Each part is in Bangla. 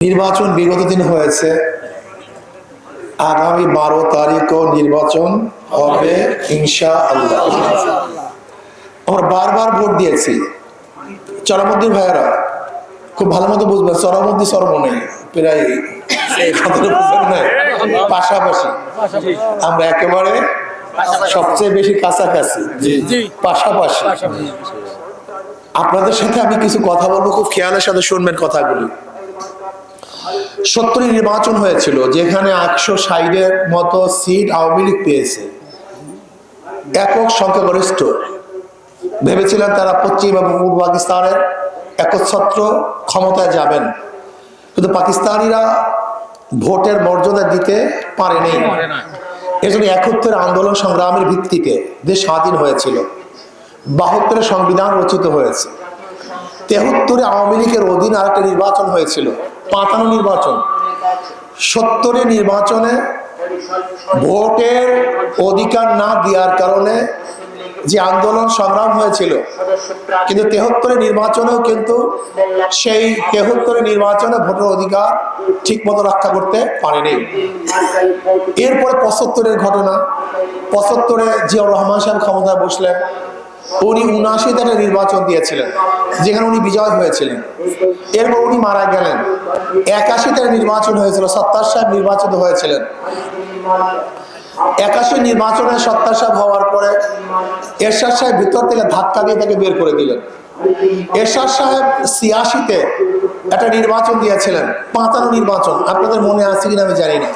নির্বাচন বিগত দিন হয়েছে। আগামী বারো তারিখও নির্বাচন হবে ইনশা আল্লাহ আমরা বারবার ভোট দিয়েছি। চরমদ্দির ভাইয়েরা খুব ভালো মতো বুঝবেন চরমদ্দি চরম নেই প্রায় পাশাপাশি আমরা একেবারে সবচেয়ে বেশি কাছাকাছি। পাশাপাশি। আপনাদের সাথে আমি কিছু কথা বলব খুব খেয়ালের সাথে শুনবেন কথাগুলি। সত্তরই নির্বাচন হয়েছিল, যেখানে একশো ষাটের মতো সিট আওয়ামী লীগ পেয়েছে। একক সংখ্যাগরিষ্ঠ। ভেবেছিলেন তারা পশ্চিম এবং পূর্ব পাকিস্তানের একচ্ছত্র ক্ষমতায় যাবেন। কিন্তু পাকিস্তানিরা ভোটের মর্যাদা দিতে পারেনি। এজন্য একত্রের আন্দোলন সংগ্রামের ভিত্তিতে দেশ স্বাধীন হয়েছিল। বাহাত্তরের সংবিধান রচিত হয়েছে। তেহত্তরে আওয়ামী লীগের অধীনে আরেকটা নির্বাচন হয়েছিল। পাতানো নির্বাচন। সত্তরে নির্বাচনে ভোটের অধিকার না দেওয়ার কারণে যে আন্দোলন সংগ্রাম হয়েছিল, কিন্তু তেহত্তরে নির্বাচনেও কিন্তু সেই তেহত্তরে নির্বাচনে ভোটের অধিকার ঠিক মতো রক্ষা করতে পারেনি। এরপরে পঁচাত্তরের ঘটনা, পঁচাত্তরে জিয়াউর রহমান সাহেব ক্ষমতায় বসলেন। উনি উনআশিতে একটা নির্বাচন দিয়েছিলেন, যেখানে উনি বিজয় হয়েছিলেন। এরপর উনি মারা গেলেন। একাশিতে নির্বাচন হয়েছিল সত্তার সাহেব নির্বাচিত হয়েছিলেন। একাশি নির্বাচনে সত্তার সাহেব হওয়ার পরে এরশাদ সাহেব ভিতর থেকে ধাক্কা দিয়ে তাকে বের করে দিলেন। এরশাদ সাহেব ছিয়াশিতে একটা নির্বাচন দিয়েছিলেন পাঁচানো নির্বাচন। আপনাদের মনে আছে কিনা আমি জানি না।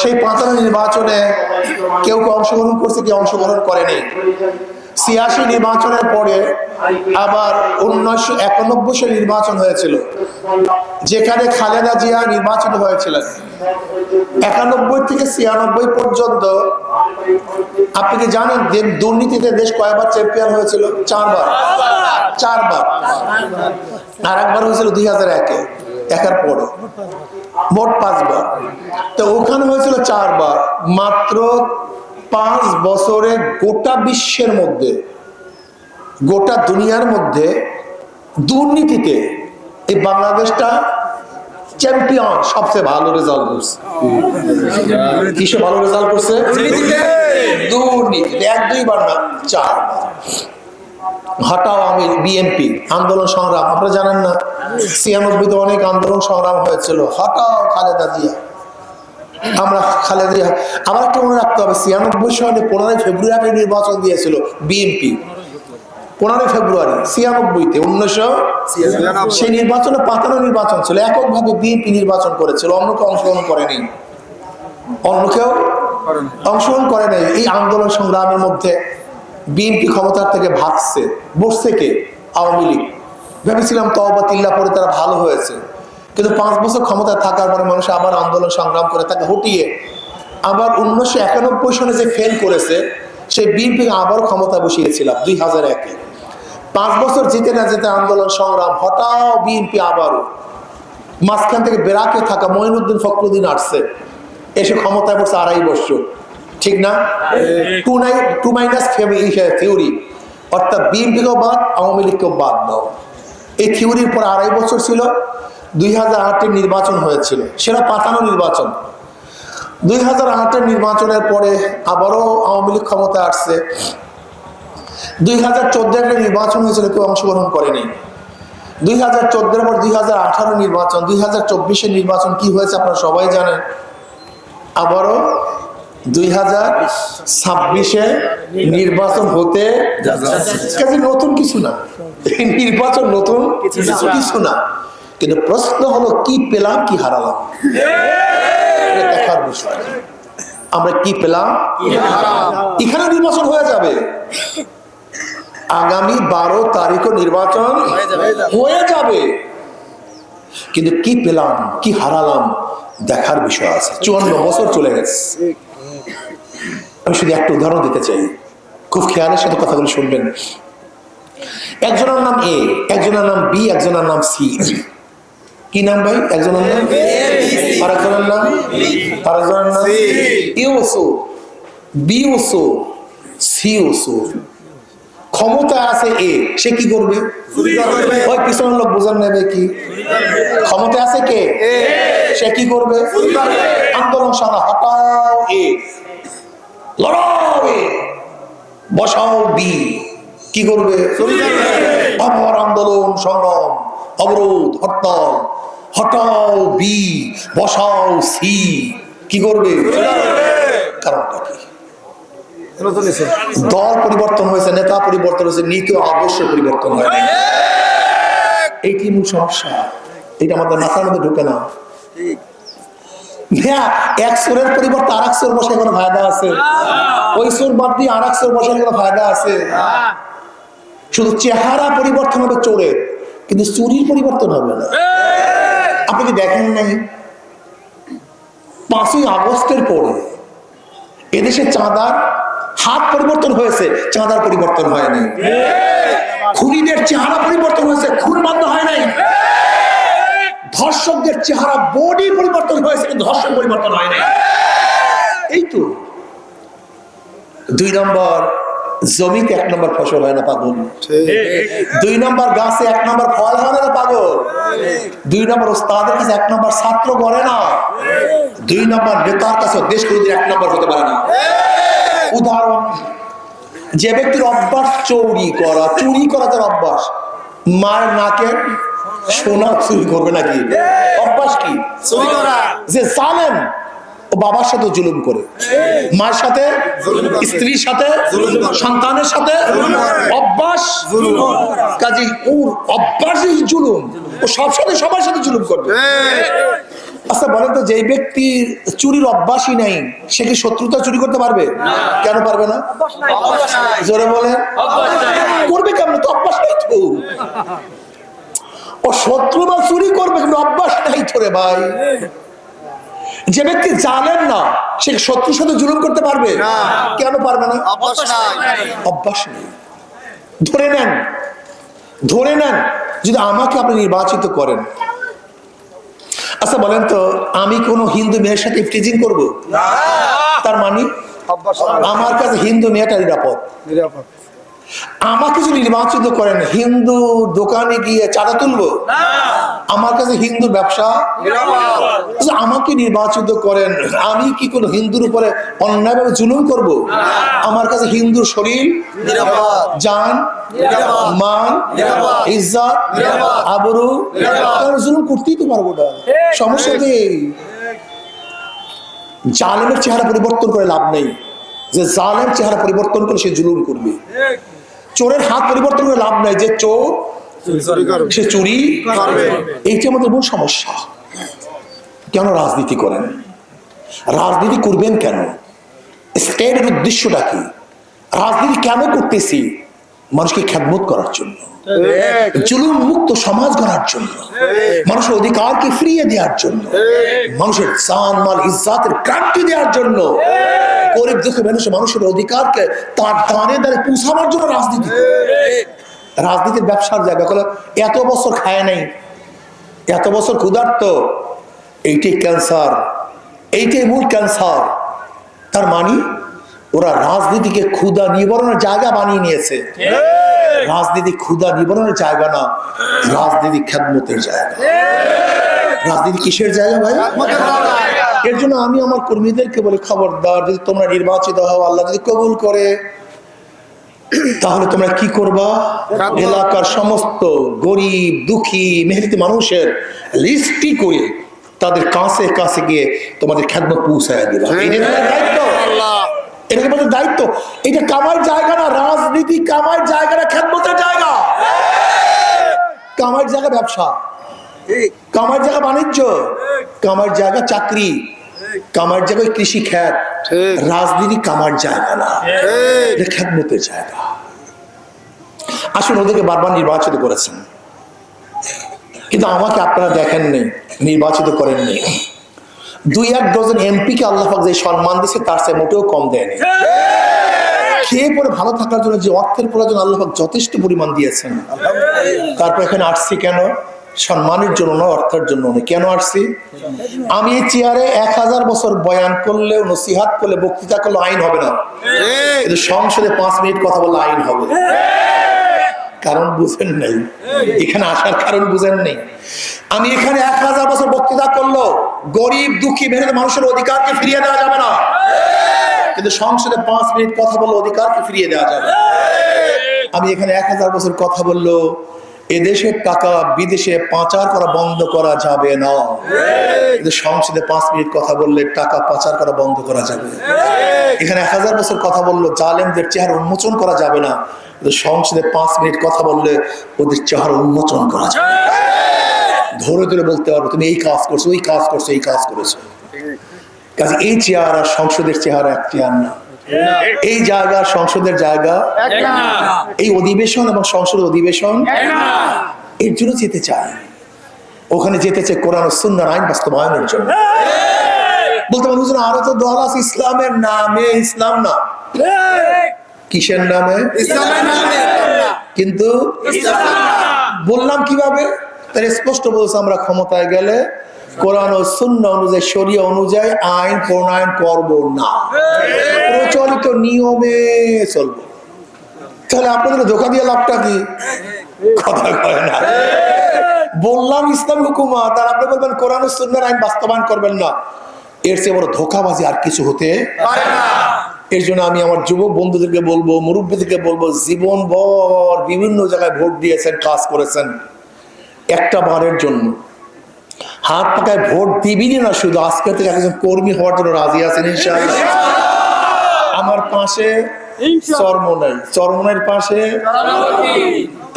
সেই পাঁচানো নির্বাচনে কেউ কেউ অংশগ্রহণ করছে কেউ অংশগ্রহণ করেনি? ছিয়াশি নির্বাচনের পরে আবার উনিশশো একানব্বই সালে নির্বাচন হয়েছিল, যেখানে খালেদা জিয়া নির্বাচিত হয়েছিলেন। একানব্বই থেকে ছিয়ানব্বই পর্যন্ত, আপনি কি জানেন দুর্নীতিতে দেশ কয়বার চ্যাম্পিয়ন হয়েছিল? চারবার। চারবার। আর একবার হয়েছিল দুই হাজার একে, একার পরে। মোট পাঁচবার। তো ওখানে হয়েছিল চারবার। মাত্র পাঁচ বছরে গোটা বিশ্বের মধ্যে গোটা দুনিয়ার মধ্যে দুর্নীতিতে এই বাংলাদেশটা চ্যাম্পিয়ন সবচেয়ে ভালো রেজাল্ট করছে। কিসে ভালো রেজাল্ট করছে? দুর্নীতি এক দুইবার না চার হটাও আমি বিএনপি আন্দোলন সংগ্রাম আপনারা জানেন না ছিয়ানব্বইতে অনেক আন্দোলন সংগ্রাম হয়েছিল হটাও খালেদা জিয়া। আমরা খালেদা জিয়া আমার একটা মনে রাখতে হবে ছিয়ানব্বই সালে পনেরোই ফেব্রুয়ারি নির্বাচন দিয়েছিল বিএনপি পনেরোই ফেব্রুয়ারি ছিয়ানব্বইতে উনিশশো সেই নির্বাচনে পাতানো নির্বাচন ছিল এককভাবে বিএনপি নির্বাচন করেছিল অন্য কেউ অংশগ্রহণ করেনি। অন্য কেউ অংশগ্রহণ করে নাই। এই আন্দোলন সংগ্রামের মধ্যে বিএনপি ক্ষমতার থেকে ভাগছে বসছে কে? আওয়ামী লীগ। ভেবেছিলাম তওবা তিল্লা পরে তারা ভালো হয়েছে। কিন্তু পাঁচ বছর ক্ষমতায় থাকার পরে মানুষ আবার আন্দোলন সংগ্রাম করে তাকে হটিয়ে আবার উনিশশো একানব্বই সনে যে ফেল করেছে সেই বিএনপি আবার ক্ষমতা বসিয়েছিলাম দুই হাজার একে। পাঁচ বছর জিতে না যেতে আন্দোলন সংগ্রাম হঠাৎ বিএনপি আবারও মাঝখান থেকে বেরাকে থাকা মঈনুদ্দিন ফখরুদ্দিন আসছে এসে ক্ষমতায় পড়ছে আড়াই বছর। ঠিক না? টু নাই টু মাইনাস থিওরি অর্থাৎ বিএনপিকেও বাদ আওয়ামী লীগকেও বাদ দাও। এই থিওরির পর আড়াই বছর ছিল। দুই হাজার আটের নির্বাচন হয়েছিল সেটা পাতানো নির্বাচন। দুই হাজার আটের নির্বাচনের পরে আবারও আওয়ামী লীগ ক্ষমতায় আসছে। দুই হাজার চোদ্দ একটা নির্বাচন হয়েছিল কেউ অংশগ্রহণ করেনি। দুই হাজার চোদ্দোর পর দুই হাজার আঠারো নির্বাচন দুই হাজার চব্বিশের নির্বাচন কি হয়েছে আপনারা সবাই জানেন। আবারও দুই হাজার ছাব্বিশে নির্বাচন হতে কাজে নতুন কিছু না নির্বাচন নতুন কিছু না। কিন্তু প্রশ্ন হলো কি পেলাম কি হারালাম? দেখার বিষয়। আমরা কি পেলাম? এখানে নির্বাচন হয়ে যাবে। আগামী বারো তারিখও নির্বাচন হয়ে যাবে। কিন্তু কি পেলাম কি হারালাম দেখার বিষয় আছে। চুয়ান্ন বছর চলে গেছে। আমি শুধু একটা উদাহরণ দিতে চাই। খুব খেয়ালের সাথে কথাগুলো শুনবেন। একজনের নাম এ একজনের নাম বি একজনের নাম সি কি নাম ভাই? একজনের নাম আর একজনের নাম? আর একজনের নাম ইউসু বি ওসু। সি ওসু। ক্ষমতা আছে এ। সে কি করবে? ওই পিছনের লোক বুঝেন নেবে কি? ক্ষমতা আছে কে? সে কি করবে? আন্দোলন সারা হটাও এ। লড়াও এ। বসাও বি। কি করবে? আবার আন্দোলন সংগ্রাম অবরোধ হরতাল হটাও বি বসাও সি কি করবে? কারণটা কি? দল পরিবর্তন হয়েছে নেতা পরিবর্তন হয়েছে নীতি আদর্শ পরিবর্তন হয় এই কি মূল সমস্যা? এটা আমাদের মাথার মধ্যে ঢুকে না। হ্যাঁ, এক আছে? শুধু চেহারা পরিবর্তন হবে চোরের। কিন্তু চুরির পরিবর্তন হবে না। আপনি কি দেখেন নাই? পাঁচই আগস্টের পরে এদেশে চাঁদার হাত পরিবর্তন হয়েছে চাঁদার পরিবর্তন হয়নি। খুনিদের চেহারা পরিবর্তন হয়েছে খুন বন্ধ হয় নাই। ধর্ষকদের চেহারা বডি পরিবর্তন হয়েছে কিন্তু ধর্ষণ পরিবর্তন হয় নাই। এই তো দুই নম্বর জমিতে এক নম্বর ফসল হয় না পাগল? দুই নম্বর গাছে এক নম্বর ফল হয় না পাগল? দুই নম্বর ওস্তাদের কাছে এক নম্বর ছাত্র গড়ে না? দুই নম্বর নেতার কাছে দেশ কোনোদিন এক নম্বর হতে পারে না। উদাহরণ যে ব্যক্তির অভ্যাস চৌরি করা চুরি করা তার অভ্যাস মায়ের নাকে সোনা চুরি করবে নাকি? অভ্যাস কি? যে জানেন ও বাবার সাথে জুলুম করে। মার সাথে স্ত্রীর সাথে সন্তানের সাথে অভ্যাস। কাজে ওর অভ্যাসই জুলুম। ও সব সাথে সবার সাথে জুলুম করবে। আচ্ছা বলেন তো যে ব্যক্তির চুরির অভ্যাসই নাই সে কি শত্রুতা চুরি করতে পারবে? কেন পারবে না? জোরে বলেন। করবে কেমন? তো অভ্যাস নাই তো। ও শত্রু বা চুরি করবে কিন্তু অভ্যাস নাই তো রে ভাই। যে ব্যক্তি জানেন না সে শত্রুর সাথে জুলুম করতে পারবে? কেন পারবে না? অভ্যাস নেই। ধরে নেন ধরে নেন যদি আমাকে আপনি নির্বাচিত করেন। আচ্ছা বলেন তো আমি কোন হিন্দু মেয়ের সাথে ইফটিজিং করব? তার মানে? আমার কাছে হিন্দু মেয়েটা নিরাপদ। আমাকে যদি নির্বাচিত করেন হিন্দু দোকানে গিয়ে চাঁদা তুলবো? আমার কাছে হিন্দু ব্যবসা? আচ্ছা, আমাকে নির্বাচিত করেন আমি কি কোনো হিন্দুর উপরে অন্যায়ভাবে জুলুম করব? আমার কাছে হিন্দুর শরীর জান মান ইজ্জত আবরু জুলুম করতেই তো পারব না। সমস্যা নেই জালেমের চেহারা পরিবর্তন করে লাভ নেই। যে জালের চেহারা পরিবর্তন করে সে জুলুম করবে। চোরের হাত পরিবর্তন করে লাভ নাই যে চোর সে চুরি এইটা আমাদের মূল সমস্যা। কেন রাজনীতি করেন? রাজনীতি করবেন কেন? স্টেটের উদ্দেশ্যটা কি? রাজনীতি কেন করতেছি? মানুষকে খ্যাতমত করার জন্য। জুলুম মুক্ত সমাজ গড়ার জন্য। মানুষের অধিকারকে ফিরিয়ে দেওয়ার জন্য। মানুষের চান মাল ইজ্জাতের ক্রান্তি দেওয়ার জন্য। গরিব দুঃখে মানুষের মানুষের অধিকারকে তার দানে দানে পৌঁছানোর জন্য রাজনীতি রাজনীতির ব্যবসার জায়গা। এত বছর খায় নাই, এত বছর ক্ষুধার্ত এইটাই ক্যান্সার এইটাই মূল ক্যান্সার। তার মানে ওরা রাজনীতিকে ক্ষুধা নিবারণের জায়গা বানিয়ে নিয়েছে। রাজনীতি ক্ষুধা নিবারণের জায়গা না, রাজনীতি খ্যাতমতের জায়গা। রাজনীতি কিসের জায়গা ভাই? এর জন্য আমি আমার কর্মীদেরকে বলি খবরদার যদি তোমরা নির্বাচিত হও আল্লাহ যদি কবুল করে তাহলে তোমরা কি করবা? এলাকার সমস্ত গরিব দুঃখী মেহনতি মানুষের লিস্টি করে তাদের কাছে কাছে গিয়ে তোমাদের খ্যাতমত পৌঁছায় দিবা। দায়িত্ব। এটা তোমাদের দায়িত্ব। এটা কামার জায়গা না রাজনীতি কামার জায়গা না খ্যাতমতের জায়গা। কামার জায়গা ব্যবসা। কামার জায়গা বাণিজ্য। কামার জায়গা চাকরি। কামার জায়গায় কৃষি খ্যাত। রাজনীতি কামার জায়গা না। এটা খ্যাতমতের জায়গা। আসুন ওদেরকে বারবার নির্বাচিত করেছেন। কিন্তু আমাকে আপনারা দেখেননি নির্বাচিত করেননি। দুই এক ডজন এমপিকে আল্লাহ পাক যে সম্মান দিয়েছে তার চেয়ে মোটেও কম দেয়নি। খেয়ে পরে ভালো থাকার জন্য যে অর্থের প্রয়োজন আল্লাহাক যথেষ্ট পরিমাণ দিয়েছেন। তারপর এখানে আসছি কেন? সম্মানের জন্য না অর্থের জন্য নয়। কেন আসছি? আমি এই চেয়ারে এক হাজার বছর বয়ান করলেও, নসিহাত করলে, বক্তৃতা করলে আইন হবে না। কিন্তু সংসদে পাঁচ মিনিট কথা বললে আইন হবে। কারণ বুঝেন নাই। এখানে আসার কারণ বুঝেন নেই। আমি এখানে এক হাজার বছর বক্তৃতা করল গরিব, দুঃখী মেহনত মানুষের অধিকারকে ফিরিয়ে দেওয়া যাবে না। কিন্তু সংসদে পাঁচ মিনিট কথা বললে অধিকারকে ফিরিয়ে দেওয়া যাবে। আমি এখানে এক হাজার বছর কথা বলল এদেশের টাকা বিদেশে পাচার করা বন্ধ করা যাবে না। সংসদে পাঁচ মিনিট কথা বললে টাকা পাচার করা বন্ধ করা যাবে। এখানে এক হাজার বছর কথা বলল, জালেমদের চেহারা উন্মোচন করা যাবে না। সংসদে পাঁচ মিনিট কথা বললে ওদের চেহারা উন্মোচন করা যাবে। ধরে ধরে বলতে পারব তুমি এই কাজ করছ, ওই কাজ করছ, এই কাজ করেছ। কাজে এই চেহারা, সংসদের চেহারা এক চেয়ার না। এই জায়গা সংসদের জায়গা। এই অধিবেশন এবং সংসদের অধিবেশন এর জন্য যেতে চায়। ওখানে যেতে চায় কোরআন ও সুন্নার আইন বাস্তবায়নের জন্য। বলতে হুজুর আরও তো দল আছে ইসলামের নামে ইসলাম না। কিসের নামে? কিন্তু বললাম কীভাবে? তার স্পষ্ট বলছে আমরা ক্ষমতায় গেলে কোরআন ও শূন্য অনুযায়ী, শরীয় অনুযায়ী আইন প্রণয়ন করব না। প্রচলিত নিয়মে চলবো। তাহলে আপনাদের ধোকা দিয়ে লাভটা কি? কথা কয় না। বললাম ইসলাম হুকুমা তার আপনি বলবেন কোরআন ও আইন বাস্তবায়ন করবেন না। এর চেয়ে বড় ধোকাবাজি আর কিছু হতে এর জন্য আমি আমার যুবক বন্ধুদেরকে বলব, মুরব্বীদেরকে বলব জীবন ভর বিভিন্ন জায়গায় ভোট দিয়েছেন, কাজ করেছেন। একটা বারের জন্য। হাত পাকায় ভোট দিবি না শুধু। আজকে থেকে একজন কর্মী হওয়ার জন্য রাজি আছেন ইনশাআল্লাহ। আমার পাশে চরমনাই। চরমনের পাশে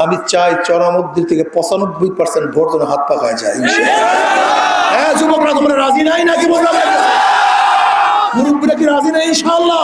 আমি চাই চরমদ্দির থেকে পঁচানব্বই পার্সেন্ট ভোট যেন হাত পাকায় যায় হ্যাঁ যুবকরা তোমরা রাজি নাই নাকি? বললাম মুরব্বীরা কি রাজি নাই? ইনশাআল্লাহ।